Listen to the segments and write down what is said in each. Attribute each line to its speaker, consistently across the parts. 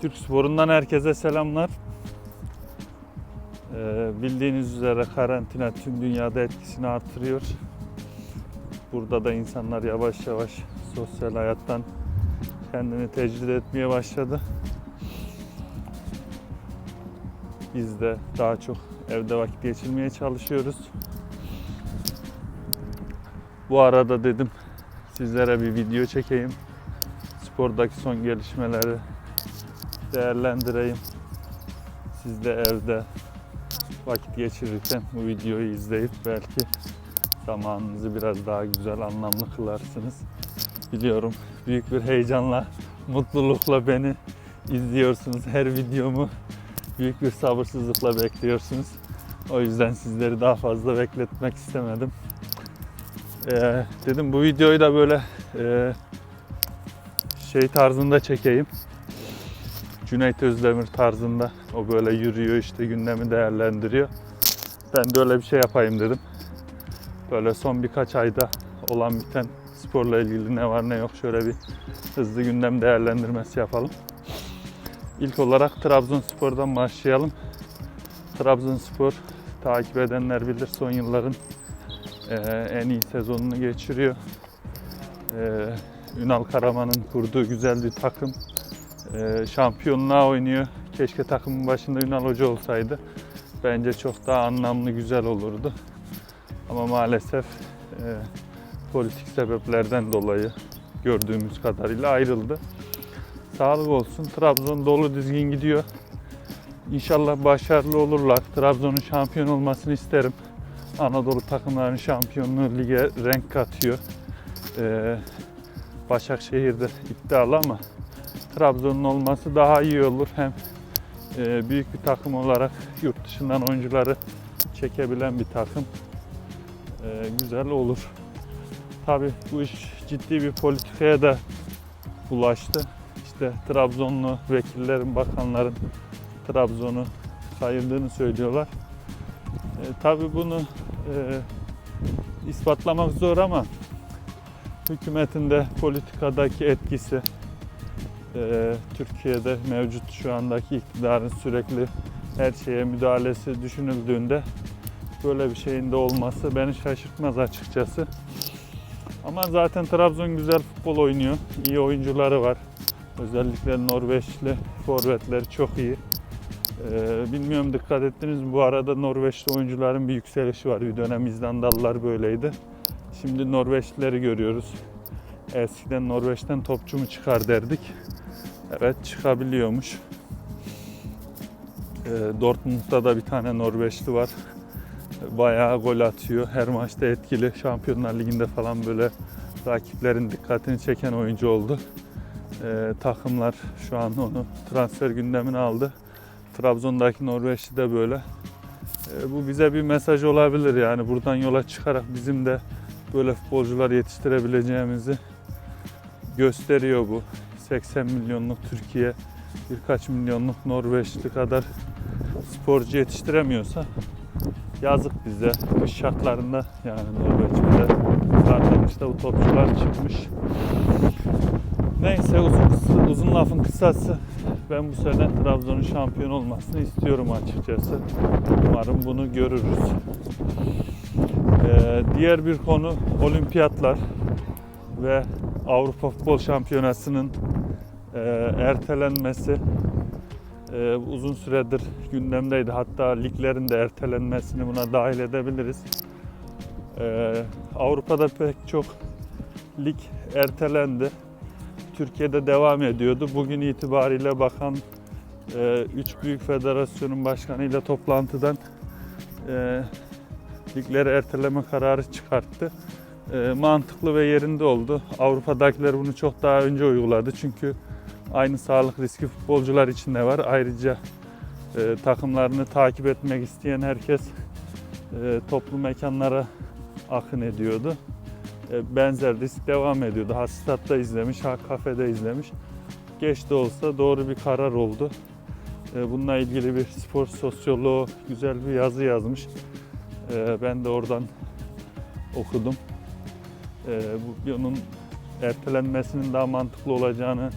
Speaker 1: Türk sporundan herkese selamlar. Ee, bildiğiniz üzere karantina tüm dünyada etkisini artırıyor. Burada da insanlar yavaş yavaş sosyal hayattan kendini tecrid etmeye başladı. Biz de daha çok evde vakit geçirmeye çalışıyoruz. Bu arada dedim sizlere bir video çekeyim. Spordaki son gelişmeleri değerlendireyim. Siz de evde vakit geçirirken bu videoyu izleyip belki zamanınızı biraz daha güzel, anlamlı kılarsınız. Biliyorum büyük bir heyecanla, mutlulukla beni izliyorsunuz. Her videomu büyük bir sabırsızlıkla bekliyorsunuz. O yüzden sizleri daha fazla bekletmek istemedim. Ee, dedim bu videoyu da böyle e, şey tarzında çekeyim. Cüneyt Özdemir tarzında. O böyle yürüyor işte gündemi değerlendiriyor. Ben de öyle bir şey yapayım dedim. Böyle son birkaç ayda olan biten sporla ilgili ne var ne yok şöyle bir hızlı gündem değerlendirmesi yapalım. İlk olarak Trabzonspor'dan başlayalım. Trabzonspor takip edenler bilir son yılların en iyi sezonunu geçiriyor. Ünal Karaman'ın kurduğu güzel bir takım eee, şampiyonluğa oynuyor. Keşke takımın başında Ünal Hoca olsaydı. Bence çok daha anlamlı, güzel olurdu. Ama maalesef eee, politik sebeplerden dolayı gördüğümüz kadarıyla ayrıldı. Sağlık olsun. Trabzon dolu düzgün gidiyor. İnşallah başarılı olurlar. Trabzon'un şampiyon olmasını isterim. Anadolu takımlarının şampiyonluğu lige renk katıyor. Ee, Başakşehir'de iddialı ama Trabzon'un olması daha iyi olur. Hem e, büyük bir takım olarak yurt dışından oyuncuları çekebilen bir takım. Ee, güzel olur. Tabii bu iş ciddi bir politikaya da bulaştı. İşte Trabzonlu vekillerin, bakanların Trabzon'u sayıldığını söylüyorlar. E, tabii bunu e, ispatlamak zor ama hükümetin de politikadaki etkisi e, Türkiye'de mevcut şu andaki iktidarın sürekli her şeye müdahalesi düşünüldüğünde böyle bir şeyin de olması beni şaşırtmaz açıkçası. Ama zaten Trabzon güzel futbol oynuyor. İyi oyuncuları var. Özellikle Norveçli forvetleri çok iyi. Ee, bilmiyorum dikkat ettiniz mi? Bu arada Norveçli oyuncuların bir yükselişi var. Bir dönem İzlandalılar böyleydi. Şimdi Norveçlileri görüyoruz. Eskiden Norveç'ten topçu mu çıkar derdik. Evet çıkabiliyormuş. Ee, Dortmund'da da bir tane Norveçli var. Bayağı gol atıyor. Her maçta etkili. Şampiyonlar Ligi'nde falan böyle rakiplerin dikkatini çeken oyuncu oldu. Ee, takımlar şu an onu transfer gündemine aldı. Trabzon'daki Norveçli de böyle. Ee, bu bize bir mesaj olabilir yani buradan yola çıkarak bizim de böyle futbolcular yetiştirebileceğimizi gösteriyor bu. 80 milyonluk Türkiye birkaç milyonluk Norveçli kadar sporcu yetiştiremiyorsa yazık bize. Kış şartlarında yani Norveç'te zaten işte bu topçular çıkmış. Neyse uzun, uzun lafın kısası ben bu sene Trabzon'un şampiyon olmasını istiyorum açıkçası. Umarım bunu görürüz. Ee, diğer bir konu olimpiyatlar ve Avrupa Futbol Şampiyonası'nın e, ertelenmesi e, uzun süredir gündemdeydi. Hatta liglerin de ertelenmesini buna dahil edebiliriz. E, Avrupa'da pek çok lig ertelendi. Türkiye'de devam ediyordu. Bugün itibariyle bakan e, üç büyük federasyonun başkanıyla toplantıdan e, ligleri erteleme kararı çıkarttı. E, mantıklı ve yerinde oldu. Avrupa'dakiler bunu çok daha önce uyguladı. Çünkü aynı sağlık riski futbolcular için de var. Ayrıca e, takımlarını takip etmek isteyen herkes e, toplu mekanlara akın ediyordu. E, benzer risk devam ediyordu. Ha izlemiş, ha kafede izlemiş. Geç de olsa doğru bir karar oldu. E, bununla ilgili bir spor sosyoloğu güzel bir yazı yazmış. E, ben de oradan okudum. E, bu, bunun ertelenmesinin daha mantıklı olacağını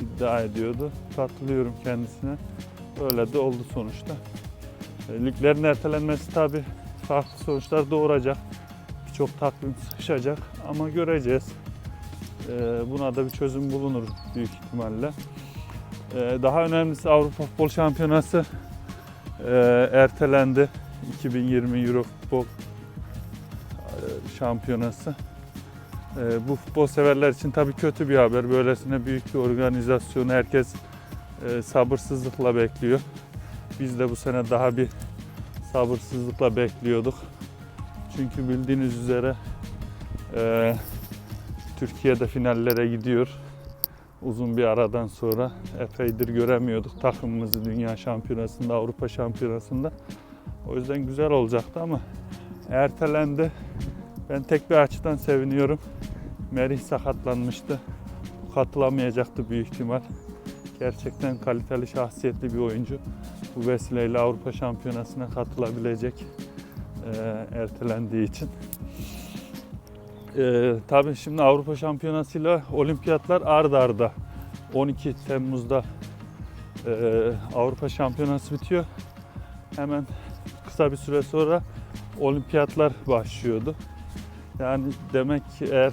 Speaker 1: iddia ediyordu. Katılıyorum kendisine. Öyle de oldu sonuçta. E, Liglerin ertelenmesi tabi farklı sonuçlar doğuracak. Birçok takvim sıkışacak ama göreceğiz. E, Buna da bir çözüm bulunur büyük ihtimalle. Daha önemlisi Avrupa Futbol Şampiyonası ertelendi. 2020 Euro Futbol Şampiyonası. E, Bu futbol severler için tabii kötü bir haber. Böylesine büyük bir organizasyonu herkes e, sabırsızlıkla bekliyor. Biz de bu sene daha bir sabırsızlıkla bekliyorduk. Çünkü bildiğiniz üzere e, Türkiye'de finallere gidiyor. Uzun bir aradan sonra epeydir göremiyorduk takımımızı Dünya Şampiyonası'nda, Avrupa Şampiyonası'nda. O yüzden güzel olacaktı ama ertelendi. Ben tek bir açıdan seviniyorum. Merih sakatlanmıştı. Katılamayacaktı büyük ihtimal. Gerçekten kaliteli, şahsiyetli bir oyuncu. Bu vesileyle Avrupa Şampiyonası'na katılabilecek e, ertelendiği için. E, tabii şimdi Avrupa Şampiyonası'yla olimpiyatlar ard arda. 12 Temmuz'da e, Avrupa Şampiyonası bitiyor. Hemen kısa bir süre sonra olimpiyatlar başlıyordu. Yani demek ki eğer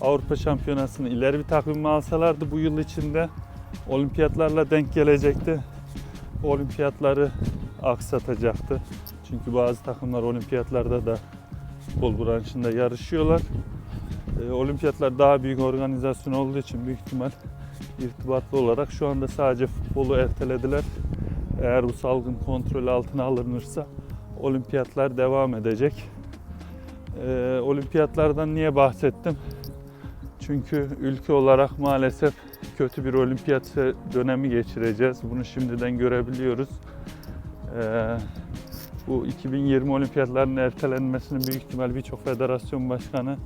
Speaker 1: Avrupa Şampiyonası'nı ileri bir takvime alsalardı bu yıl içinde olimpiyatlarla denk gelecekti. Olimpiyatları aksatacaktı. Çünkü bazı takımlar olimpiyatlarda da futbol branşında yarışıyorlar. Ee, olimpiyatlar daha büyük organizasyon olduğu için büyük ihtimal irtibatlı olarak şu anda sadece futbolu ertelediler. Eğer bu salgın kontrol altına alınırsa olimpiyatlar devam edecek. Ee, olimpiyatlardan niye bahsettim? Çünkü ülke olarak maalesef kötü bir olimpiyat dönemi geçireceğiz. Bunu şimdiden görebiliyoruz. Ee, bu 2020 olimpiyatlarının ertelenmesini büyük ihtimal birçok federasyon başkanı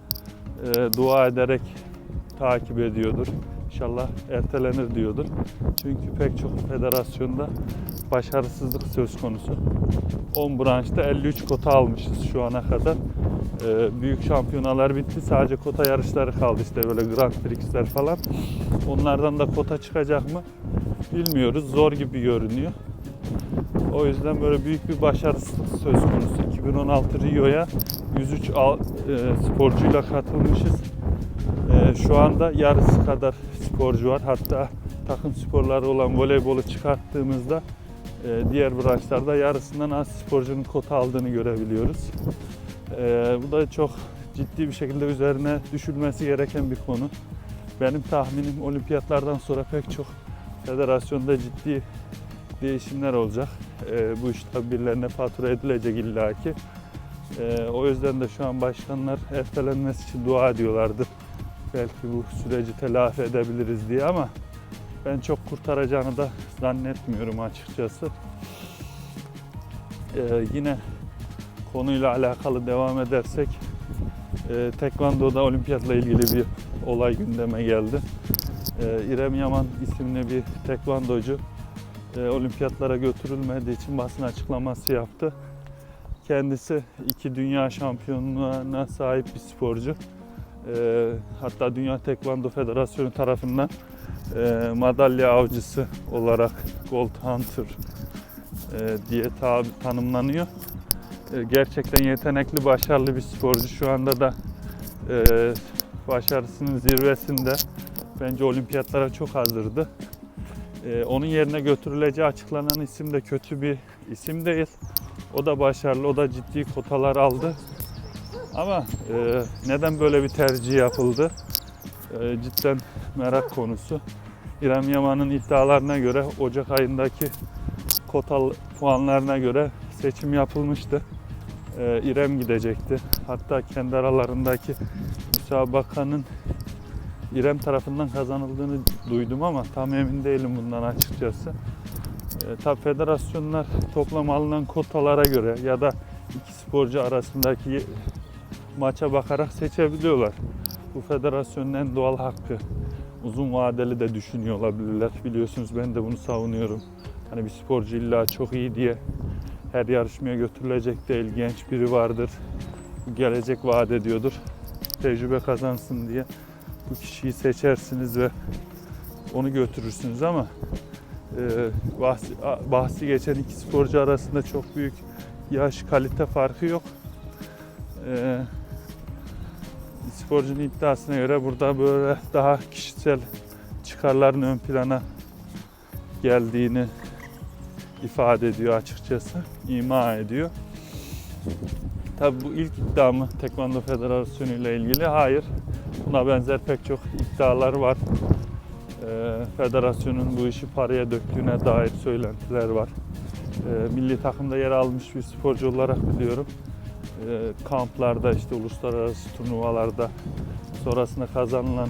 Speaker 1: e, dua ederek takip ediyordur. İnşallah ertelenir diyordur. Çünkü pek çok federasyonda başarısızlık söz konusu. 10 branşta 53 kota almışız şu ana kadar. Ee, büyük şampiyonalar bitti. Sadece kota yarışları kaldı işte böyle Grand Prix'ler falan. Onlardan da kota çıkacak mı bilmiyoruz. Zor gibi görünüyor. O yüzden böyle büyük bir başarısızlık söz konusu. 2016 Rio'ya 103 al- e, sporcuyla katılmışız. E, şu anda yarısı kadar sporcu var. Hatta takım sporları olan voleybolu çıkarttığımızda e, diğer branşlarda yarısından az sporcunun kota aldığını görebiliyoruz. E, bu da çok ciddi bir şekilde üzerine düşülmesi gereken bir konu. Benim tahminim olimpiyatlardan sonra pek çok federasyonda ciddi değişimler olacak. E, bu iş tabi birilerine fatura edilecek illaki. E, o yüzden de şu an başkanlar ertelenmesi için dua ediyorlardı. Belki bu süreci telafi edebiliriz diye ama ben çok kurtaracağını da zannetmiyorum açıkçası. E, yine konuyla alakalı devam edersek e, Tekvando'da olimpiyatla ilgili bir olay gündeme geldi. E, İrem Yaman isimli bir tekvandocu e, olimpiyatlara götürülmediği için basın açıklaması yaptı. Kendisi iki dünya şampiyonluğuna sahip bir sporcu. E, hatta Dünya Tekvando Federasyonu tarafından e, madalya avcısı olarak Gold Hunter e, diye tanımlanıyor. E, gerçekten yetenekli, başarılı bir sporcu. Şu anda da e, başarısının zirvesinde. Bence olimpiyatlara çok hazırdı. E, onun yerine götürüleceği açıklanan isim de kötü bir isim değil. O da başarılı, o da ciddi kotalar aldı. Ama e, neden böyle bir tercih yapıldı? E, cidden merak konusu. İrem Yaman'ın iddialarına göre Ocak ayındaki kota puanlarına göre seçim yapılmıştı. E, İrem gidecekti. Hatta kendi aralarındaki müsabakanın İrem tarafından kazanıldığını duydum ama tam emin değilim bundan açıkçası. E, tabi federasyonlar toplam alınan kotalara göre ya da iki sporcu arasındaki maça bakarak seçebiliyorlar. Bu federasyonun en doğal hakkı. Uzun vadeli de düşünüyor olabilirler. Biliyorsunuz ben de bunu savunuyorum. Hani bir sporcu illa çok iyi diye her yarışmaya götürülecek değil. Genç biri vardır. Gelecek vaat ediyordur. Tecrübe kazansın diye bu kişiyi seçersiniz ve onu götürürsünüz ama e, bahsi, bahsi geçen iki sporcu arasında çok büyük yaş kalite farkı yok. E, sporcunun iddiasına göre burada böyle daha kişisel çıkarların ön plana geldiğini ifade ediyor açıkçası, ima ediyor. Tabi bu ilk iddia mı Tekvando Federasyonu ile ilgili? Hayır. Buna benzer pek çok iddialar var. Ee, federasyonun bu işi paraya döktüğüne dair söylentiler var. Ee, milli takımda yer almış bir sporcu olarak biliyorum. Ee, kamplarda işte uluslararası turnuvalarda sonrasında kazanılan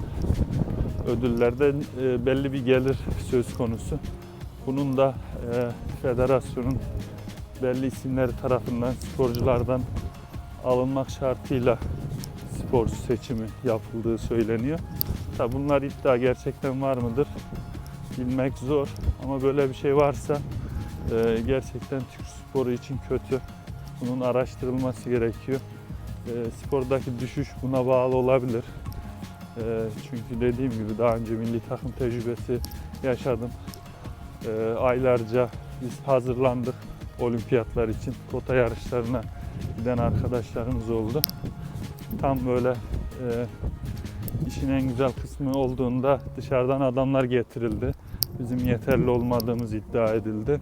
Speaker 1: ödüllerde e, belli bir gelir söz konusu. Bunun da e, federasyonun belli isimleri tarafından sporculardan alınmak şartıyla sporcu seçimi yapıldığı söyleniyor. Tabi bunlar iddia gerçekten var mıdır bilmek zor ama böyle bir şey varsa e, gerçekten Türk sporu için kötü. Bunun araştırılması gerekiyor. E, spordaki düşüş buna bağlı olabilir. E, çünkü dediğim gibi daha önce milli takım tecrübesi yaşadım. E, aylarca biz hazırlandık olimpiyatlar için. Kota yarışlarına giden arkadaşlarımız oldu. Tam böyle e, işin en güzel kısmı olduğunda dışarıdan adamlar getirildi. Bizim yeterli olmadığımız iddia edildi.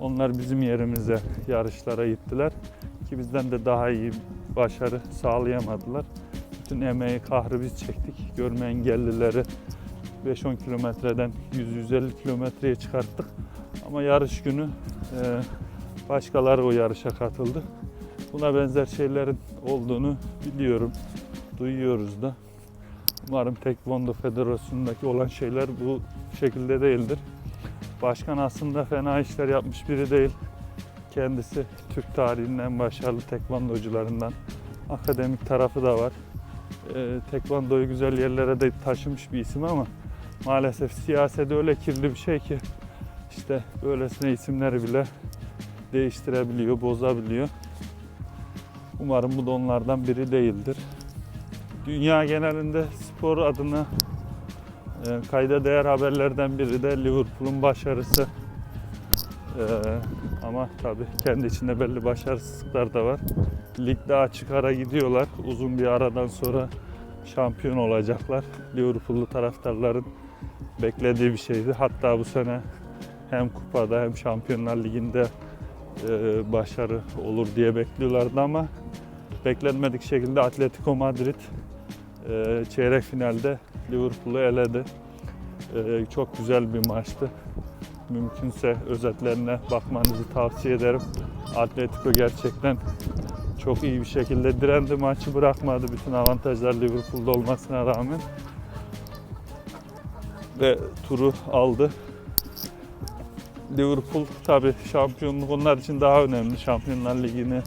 Speaker 1: Onlar bizim yerimize yarışlara gittiler ki bizden de daha iyi başarı sağlayamadılar. Bütün emeği, kahrı biz çektik. Görme engellileri 5-10 kilometreden 100-150 kilometreye çıkarttık. Ama yarış günü e, başkaları o yarışa katıldı. Buna benzer şeylerin olduğunu biliyorum, duyuyoruz da. Umarım Tekvando Federasyonu'ndaki olan şeyler bu şekilde değildir. Başkan aslında fena işler yapmış biri değil. Kendisi Türk tarihinin en başarılı tekvandocularından. Akademik tarafı da var. Ee, tekvandoyu güzel yerlere de taşımış bir isim ama maalesef siyasete öyle kirli bir şey ki işte böylesine isimleri bile değiştirebiliyor, bozabiliyor. Umarım bu da onlardan biri değildir. Dünya genelinde spor adına e, kayda değer haberlerden biri de Liverpool'un başarısı. E, ama tabii kendi içinde belli başarısızlıklar da var. Ligde açık ara gidiyorlar. Uzun bir aradan sonra şampiyon olacaklar. Liverpool'lu taraftarların beklediği bir şeydi. Hatta bu sene hem kupada hem Şampiyonlar Ligi'nde e, başarı olur diye bekliyorlardı ama beklenmedik şekilde Atletico Madrid e, çeyrek finalde Liverpool'u eledi. E, çok güzel bir maçtı. Mümkünse özetlerine bakmanızı tavsiye ederim. Atletico gerçekten çok iyi bir şekilde direndi maçı bırakmadı bütün avantajlar Liverpool'da olmasına rağmen ve turu aldı. Liverpool tabi şampiyonluk onlar için daha önemli. Şampiyonlar Ligi'ni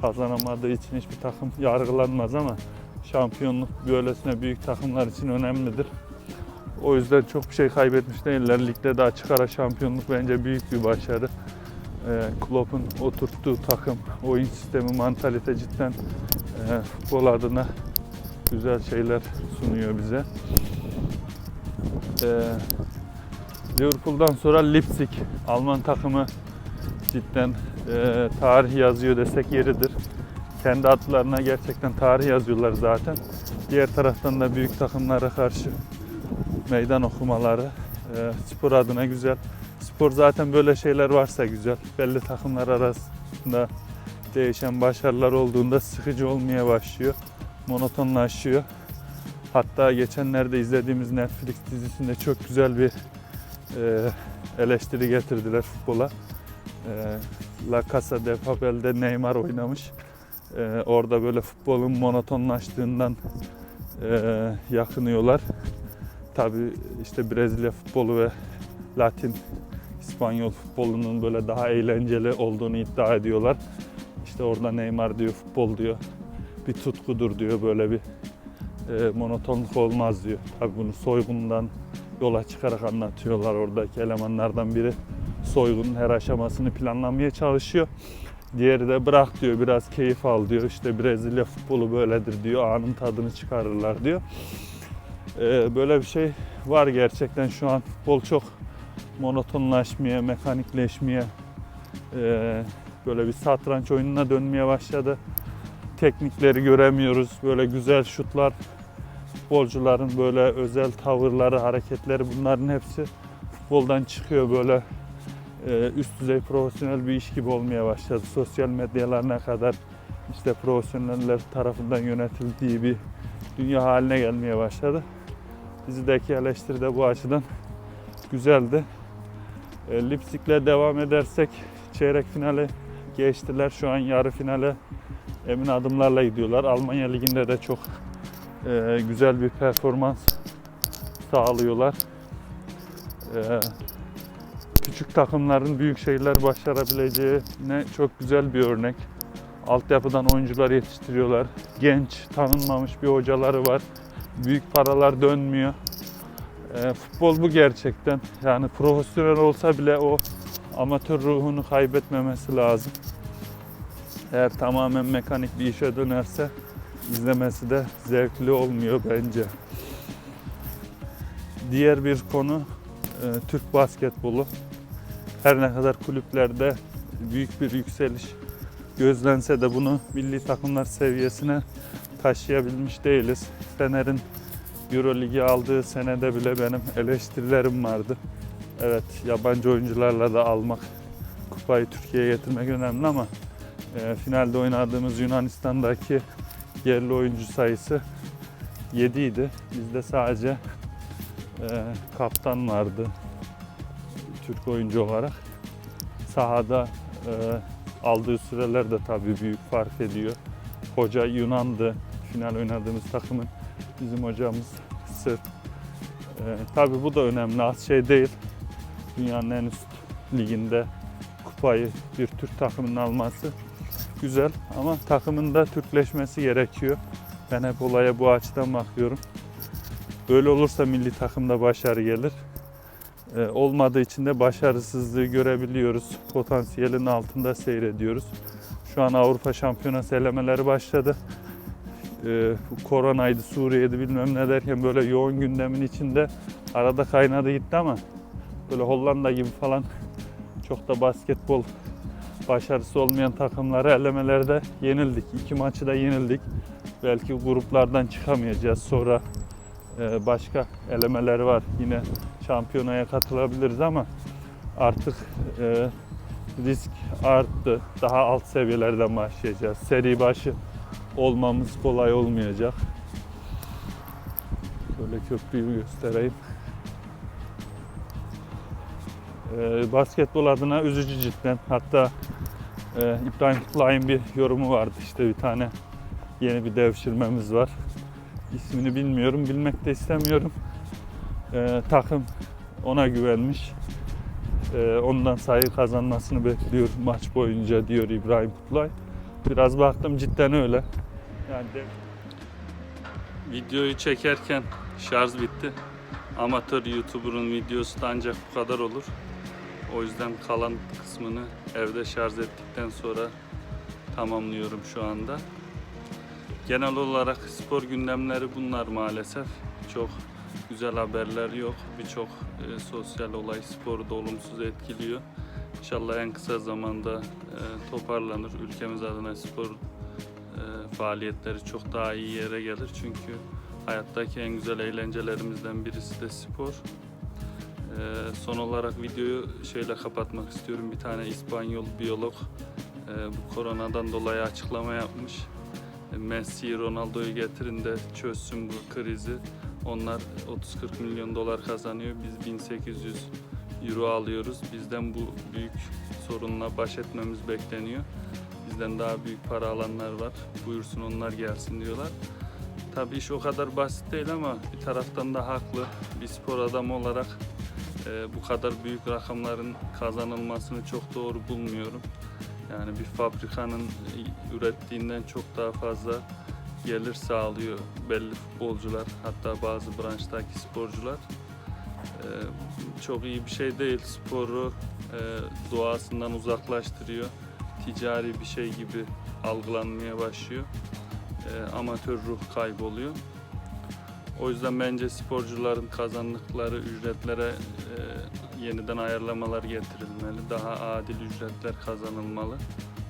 Speaker 1: kazanamadığı için hiçbir takım yargılanmaz ama şampiyonluk böylesine büyük takımlar için önemlidir. O yüzden çok bir şey kaybetmiş değiller. Ligde daha çıkara şampiyonluk bence büyük bir başarı. Ee, Klopp'un oturttuğu takım, oyun sistemi, mantalite cidden e, futbol adına güzel şeyler sunuyor bize. Liverpool'dan sonra Leipzig Alman takımı cidden e, tarih yazıyor desek yeridir. Kendi adlarına gerçekten tarih yazıyorlar zaten. Diğer taraftan da büyük takımlara karşı meydan okumaları e, spor adına güzel. Spor zaten böyle şeyler varsa güzel. Belli takımlar arasında değişen başarılar olduğunda sıkıcı olmaya başlıyor. Monotonlaşıyor. Hatta geçenlerde izlediğimiz Netflix dizisinde çok güzel bir e, eleştiri getirdiler futbola. E, La Casa de Papel'de Neymar oynamış. E, orada böyle futbolun monotonlaştığından e, yakınıyorlar. Tabii işte Brezilya futbolu ve Latin İspanyol futbolunun böyle daha eğlenceli olduğunu iddia ediyorlar. İşte orada Neymar diyor futbol diyor. Bir tutkudur diyor böyle bir e, monotonluk olmaz diyor. Tabii bunu soygundan yola çıkarak anlatıyorlar oradaki elemanlardan biri. Soygunun her aşamasını planlamaya çalışıyor. Diğeri de bırak diyor biraz keyif al diyor. İşte Brezilya futbolu böyledir diyor. Anın tadını çıkarırlar diyor. Ee, böyle bir şey var gerçekten şu an futbol çok monotonlaşmaya, mekanikleşmeye, ee, böyle bir satranç oyununa dönmeye başladı. Teknikleri göremiyoruz. Böyle güzel şutlar, futbolcuların böyle özel tavırları, hareketleri bunların hepsi futboldan çıkıyor böyle e, üst düzey profesyonel bir iş gibi olmaya başladı. Sosyal medyalar ne kadar işte profesyoneller tarafından yönetildiği bir dünya haline gelmeye başladı. Dizideki eleştiri de bu açıdan güzeldi. E, Lipsik'le devam edersek çeyrek finale geçtiler. Şu an yarı finale emin adımlarla gidiyorlar. Almanya Ligi'nde de çok e, güzel bir performans sağlıyorlar. E, küçük takımların büyük şeyler başarabileceğine çok güzel bir örnek. Altyapıdan oyuncular yetiştiriyorlar. Genç, tanınmamış bir hocaları var. Büyük paralar dönmüyor. E, futbol bu gerçekten. Yani profesyonel olsa bile o amatör ruhunu kaybetmemesi lazım. Eğer tamamen mekanik bir işe dönerse izlemesi de zevkli olmuyor bence. Diğer bir konu e, Türk basketbolu. Her ne kadar kulüplerde büyük bir yükseliş gözlense de bunu milli takımlar seviyesine taşıyabilmiş değiliz. Fener'in Euroligi aldığı senede bile benim eleştirilerim vardı. Evet yabancı oyuncularla da almak, kupayı Türkiye'ye getirmek önemli ama e, finalde oynadığımız Yunanistan'daki yerli oyuncu sayısı 7 idi. Bizde sadece e, kaptan vardı Türk oyuncu olarak. Sahada e, aldığı süreler de tabii büyük fark ediyor. Hoca Yunan'dı. Final oynadığımız takımın bizim hocamız Sırp. E, tabii bu da önemli. Az şey değil. Dünyanın en üst liginde kupayı bir Türk takımının alması güzel ama takımın da Türkleşmesi gerekiyor. Ben hep olaya bu açıdan bakıyorum. Böyle olursa milli takımda başarı gelir. Ee, olmadığı için de başarısızlığı görebiliyoruz. Potansiyelin altında seyrediyoruz. Şu an Avrupa Şampiyonası elemeleri başladı. Ee, koronaydı, Suriye'di bilmem ne derken böyle yoğun gündemin içinde arada kaynadı gitti ama böyle Hollanda gibi falan çok da basketbol başarısı olmayan takımları elemelerde yenildik. İki maçı da yenildik. Belki gruplardan çıkamayacağız. Sonra e, başka elemeleri var. Yine şampiyonaya katılabiliriz ama artık e, risk arttı. Daha alt seviyelerden başlayacağız. Seri başı olmamız kolay olmayacak. Böyle köprüyü göstereyim. E, basketbol adına üzücü cidden. Hatta e, İbrahim Kutlay'ın bir yorumu vardı. İşte bir tane yeni bir devşirmemiz var. İsmini bilmiyorum, bilmek de istemiyorum. E, takım ona güvenmiş. E, ondan sayı kazanmasını bekliyor maç boyunca diyor İbrahim Kutlay. Biraz baktım cidden öyle. Yani de... Videoyu çekerken şarj bitti. Amatör YouTuber'ın videosu da ancak bu kadar olur. O yüzden kalan kısmını evde şarj ettikten sonra tamamlıyorum şu anda. Genel olarak spor gündemleri bunlar maalesef. Çok güzel haberler yok. Birçok e, sosyal olay sporu da olumsuz etkiliyor. İnşallah en kısa zamanda e, toparlanır. Ülkemiz adına spor e, faaliyetleri çok daha iyi yere gelir. Çünkü hayattaki en güzel eğlencelerimizden birisi de spor. Ee, son olarak videoyu şeyle kapatmak istiyorum. Bir tane İspanyol biyolog e, bu koronadan dolayı açıklama yapmış. E, Messi, Ronaldo'yu getirin de çözsün bu krizi. Onlar 30-40 milyon dolar kazanıyor. Biz 1800 euro alıyoruz. Bizden bu büyük sorunla baş etmemiz bekleniyor. Bizden daha büyük para alanlar var. Buyursun onlar gelsin diyorlar. Tabii iş o kadar basit değil ama bir taraftan da haklı. Bir spor adamı olarak e, bu kadar büyük rakamların kazanılmasını çok doğru bulmuyorum. Yani bir fabrikanın ürettiğinden çok daha fazla gelir sağlıyor belli futbolcular hatta bazı branştaki sporcular. E, çok iyi bir şey değil. Sporu e, doğasından uzaklaştırıyor. Ticari bir şey gibi algılanmaya başlıyor. E, amatör ruh kayboluyor. O yüzden bence sporcuların kazandıkları ücretlere e, yeniden ayarlamalar getirilmeli. Daha adil ücretler kazanılmalı.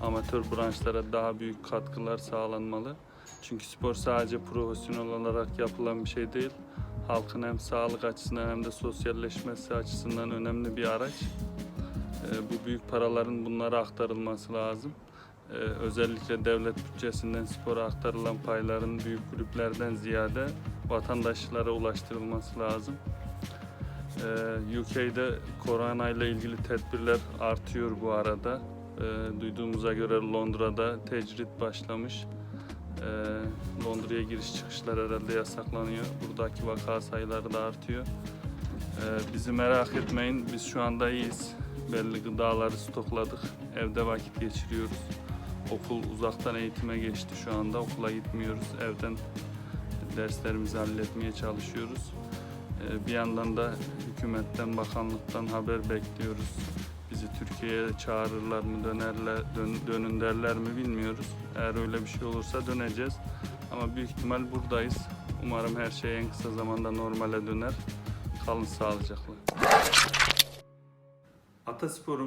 Speaker 1: Amatör branşlara daha büyük katkılar sağlanmalı. Çünkü spor sadece profesyonel olarak yapılan bir şey değil. Halkın hem sağlık açısından hem de sosyalleşmesi açısından önemli bir araç. E, bu büyük paraların bunlara aktarılması lazım. Ee, özellikle devlet bütçesinden spora aktarılan payların büyük kulüplerden ziyade vatandaşlara ulaştırılması lazım. Ee, UK'de korona ile ilgili tedbirler artıyor bu arada. Ee, duyduğumuza göre Londra'da tecrit başlamış. Ee, Londra'ya giriş çıkışlar herhalde yasaklanıyor. Buradaki vaka sayıları da artıyor. Ee, bizi merak etmeyin, biz şu anda iyiyiz. Belli gıdaları stokladık, evde vakit geçiriyoruz. Okul uzaktan eğitime geçti şu anda. Okula gitmiyoruz. Evden derslerimizi halletmeye çalışıyoruz. Ee, Bir yandan da hükümetten, bakanlıktan haber bekliyoruz. Bizi Türkiye'ye çağırırlar mı, dönerler, dön, dönün derler mi bilmiyoruz. Eğer öyle bir şey olursa döneceğiz. Ama büyük ihtimal buradayız. Umarım her şey en kısa zamanda normale döner. Kalın sağlıcakla. Ataspor'un